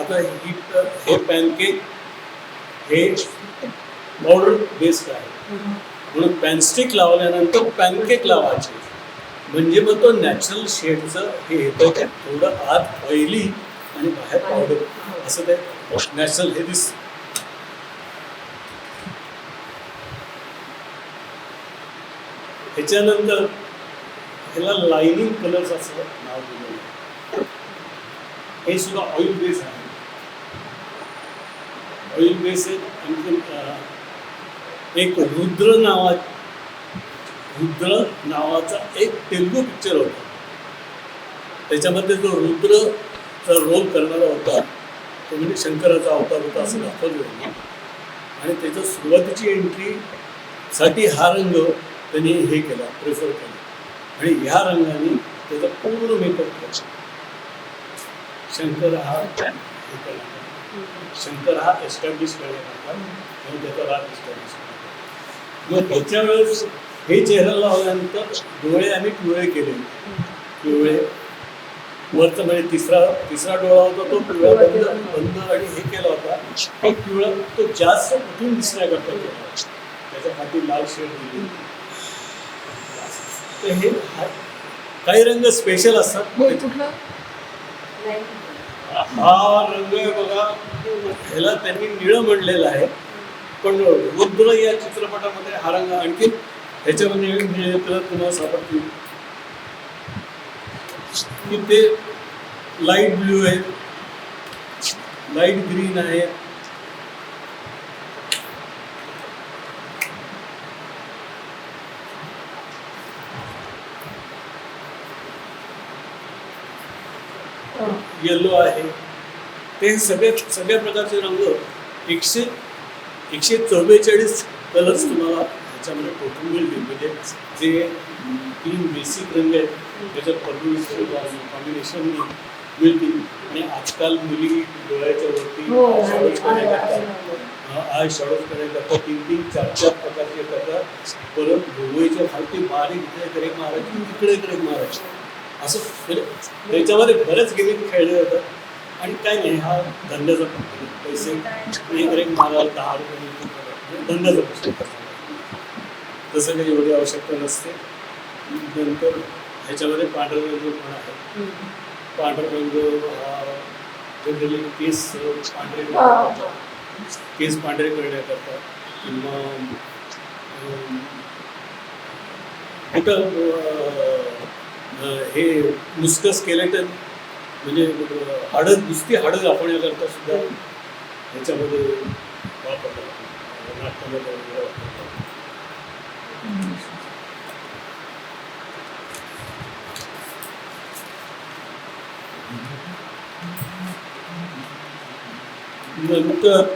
आता ही हे पॅनकेक हे पावडर बेस्ड आहे. म्हणून पॅनस्टिक लावल्यानंतर पॅनकेक लावायचे. म्हणजे मग तो नॅचरल शेडचं हे येतं थोडं आत ऑइली आणि बाहेर पावडर असं ते नॅचरल हे दिस ह्याच्यानंतर ह्याला लाईनिंग कलर्स असं नाव दिलेलं आहे. हे सुद्धा ऑइल बेस आहे ऑइल बेस आहे एक रुद्र नावा रुद्र नावाचा एक तेलुगू पिक्चर होता. त्याच्यामध्ये जो रुद्रचा रोल करणारा होता तो म्हणजे शंकराचा अवतार होता असं दाखवलं होतं. आणि त्याच्या सुरुवातीची एंट्री साठी हा रंग त्यांनी हे केला प्रेफर केला. आणि ह्या रंगाने त्याचा पूर्ण मेकअप केला. शंकर हा शंकर हा एस्टॅब्लिश करण्यात आला आणि त्याचा राग एस्टॅब्लिश मग त्याच्या वेळेस हे चेहरा लावल्यानंतर डोळे आम्ही पिवळे केले. पिवळे. वरचा म्हणजे तिसरा तिसरा डोळा होता तो पिवळा बंद बंद आणि हे केला होता. तो पिवळा तो जास्त कुठून दिसण्याकरता केला त्याच्याखाली लाल शेड दिली. तर हे हा- काही रंग स्पेशल असतात. हा रंग आहे बघा. ह्याला त्यांनी निळं म्हणलेलं आहे. पण रुद्र या चित्रपटामध्ये हा रंग आणखी ह्याच्यामध्ये निळे तुम्हाला सापडतील. की ते लाइट ब्ल्यू आहे. लाइट ग्रीन आहे. येलो आहे. ते सगळे सगळ्या प्रकारचे रंग एकशे एकशे चव्वेचाळीस कलर्स तुम्हाला ह्याच्यामध्ये टोटल मिळतील? म्हणजे जे तीन बेसिक रंग आहेत त्याच्यात कॉम्बिनेशन मिळतील. आणि आजकाल मुली डोळ्याच्या वरती हो. आय शॉडोज करण्याकरता तीन तीन चार चार प्रकारचे करतात. परत भोवळीच्या खालती बारीक इकडे एक मारायची इकडे एक मारायची असं म्हणजे त्याच्यामध्ये बरेच गेमिंग खेळले जातात आणि काय नाही हा धंद्याचा. पैसे एक मारायला दहा रुपये म्हणजे धंद्याचा तसं काही एवढी आवश्यकता नसते नंतर ह्याच्यामध्ये पांढरा रंग पण आहे. पांढरा रंग जनरली केस पांढरे. केस पांढरे करण्याकरता किंवा कुठं हे नुसतं स्केलेटन म्हणजे हाडं नुसती हाडं दाखवण्याकरता सुद्धा ह्याच्यामध्ये वापरतात. नाटकामध्ये वगैरे वापरतात. नंतर